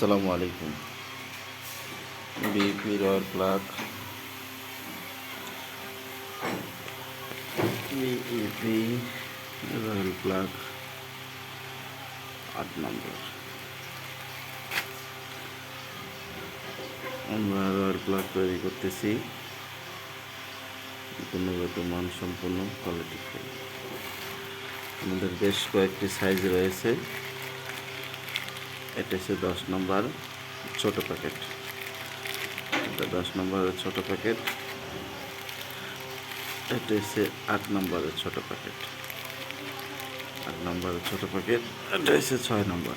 আসসালামু আলাইকুম। BP royal plug BP royal plug আট নম্বর। আমরা রয়্যাল প্লাগ তৈরি করতেছি। গুণগত মান সম্পন্ন কোয়ালিটি আমাদের বেশ কয়েকটি সাইজ রয়েছে। এটা হচ্ছে দশ নম্বর ছোট প্যাকেট এটা দশ নম্বরের ছোট প্যাকেট এটা হচ্ছে আট নম্বরের ছোট প্যাকেট আট নম্বরের ছোট প্যাকেট এটা হচ্ছে ছয় নম্বর।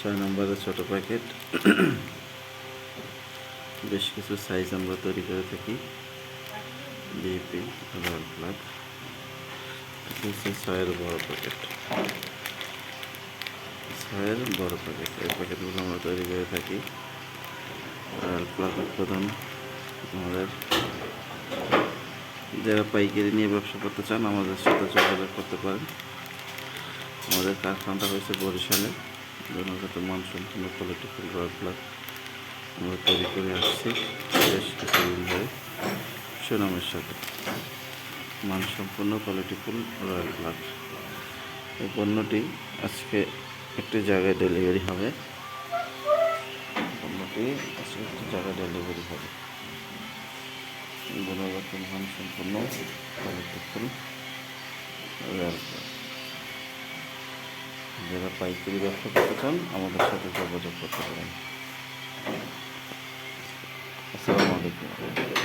ছয় নম্বরের ছোট প্যাকেট বেশ কিছু সাইজ আমরা তৈরি করে থাকি। বিপি রয়্যাল হচ্ছে ছয়ের বড় প্যাকেট ছয়ের বড় প্যাকেট এই প্যাকেটগুলো আমরা তৈরি করে থাকি। আর প্লাগ উৎপাদন, আমাদের যারা পাইকারি নিয়ে ব্যবসা করতে চান, আমাদের সাথে যোগাযোগ করতে পারেন। আমাদের কারখানাটা হয়েছে বরিশালে। গুণগত মানসম্পন্ন কোয়ালিটি ফুল প্লাগ আমরা তৈরি করে আসছি বেশ কিছুদিন ধরে সুনামের সাথে। মানসম্পন্ন কোয়ালিটি ফুল রয়্যাল প্লাগ এই পণ্যটি আজকে একটি জায়গায় ডেলিভারি হবে। আজকে একটি জায়গায় ডেলিভারি হবে। গুণগত মান সম্পন্ন যারা পাইকারি ব্যবসা করতে চান, আমাদের সাথে যোগাযোগ করতে পারেন। আসসালামু আলাইকুম।